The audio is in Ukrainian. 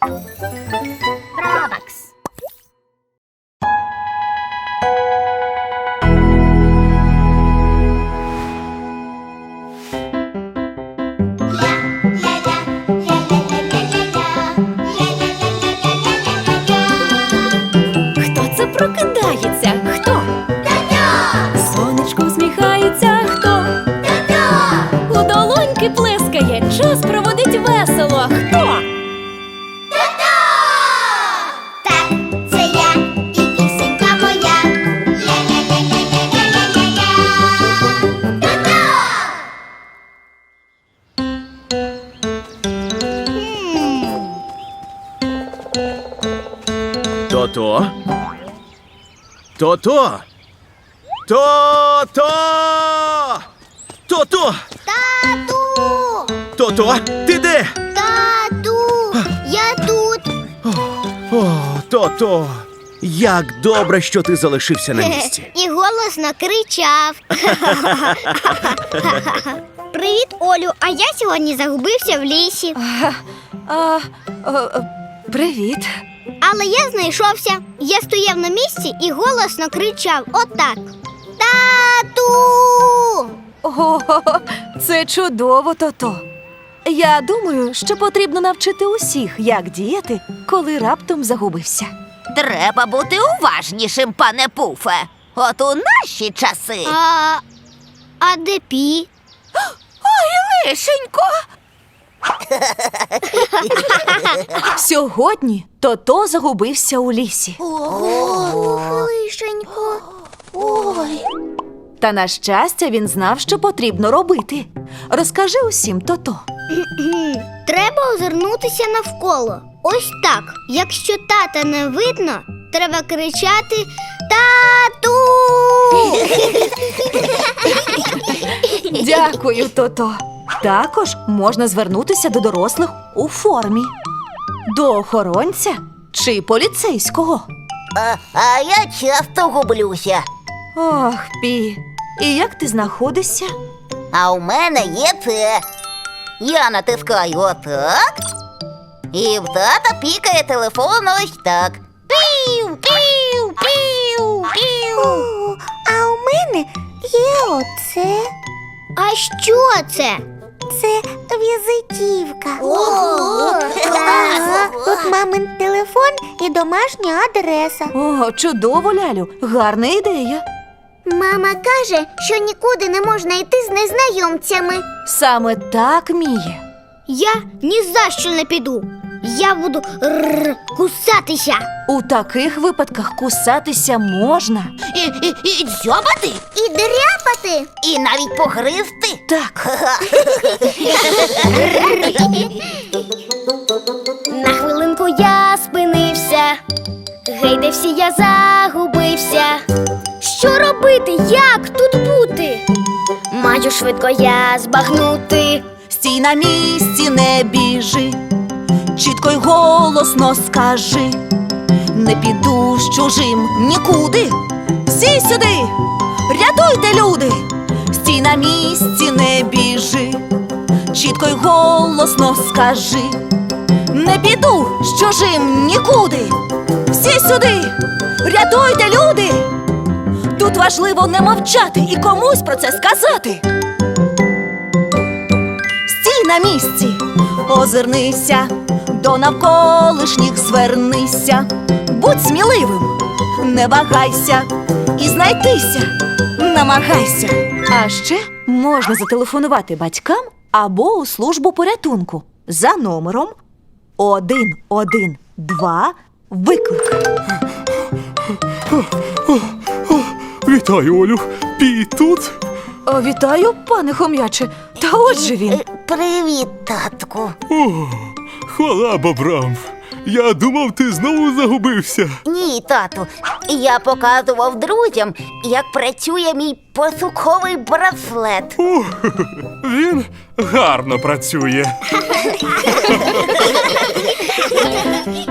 Хто це прокидається? То-то. То-то. То-то. То-то. Тату! То-то. Ти де? Тату! Я тут. О, то-то. Як добре, що ти залишився на місці. І голосно кричав. Привіт, Олю. А я сьогодні загубився в лісі. А, а, привіт. Але я знайшовся. Я стояв на місці і голосно кричав отак. Тату! О, це чудово, тото. Я думаю, що потрібно навчити усіх, як діяти, коли раптом загубився. Треба бути уважнішим, пане Пуфе. От у наші часи. А, а де пі? Ой, Лишенько. Сьогодні тото загубився у лісі. Лишенько. Ой. Та на щастя, він знав, що потрібно робити. Розкажи усім тото. Треба озирнутися навколо. Ось так. Якщо тата не видно, треба кричати Тату! Дякую, тото. Також можна звернутися до дорослих у формі, до охоронця чи поліцейського. А, а я часто гублюся. Ох, пі. І як ти знаходишся? А у мене є це. Я натискаю отак. І в тата пікає телефон ось так. Пів, пів, пів, пів. А у мене є оце. А що це? Це візитівка. Ого! Ага, Тут мамин телефон і домашня адреса. О, чудово, лялю, гарна ідея. Мама каже, що нікуди не можна йти з незнайомцями. Саме так, Міє. Я ні за що не піду. Я буду рр, кусатися. У таких випадках кусатися можна. І, і, і дзьобати, І дряпати. і навіть погризти. Так, На хвилинку я спинився. Гей, де всі я загубився. Що робити? Як тут бути? Маю швидко я збагнути. стій на місці, не біжи. Чітко й голосно скажи. Не піду з чужим нікуди. Всі сюди, рятуйте, люди. Стій на місці, не біжи. Чітко й голосно скажи. Не піду з чужим нікуди. Всі сюди, рятуйте, люди. Тут важливо не мовчати і комусь про це сказати. Стій на місці, озирнися, до навколишніх звернися, будь сміливим, не вагайся і знайтися, намагайся. А ще можна зателефонувати батькам або у службу порятунку за номером 112 виклик. Вітаю, Олю. Пі тут? О, Вітаю, пане хом'яче. Та отже він. Е, Привіт, татку. О, хвала бобрам. Я думав, ти знову загубився. Ні, тату. Я показував друзям, як працює мій посуховий браслет. О, він гарно працює.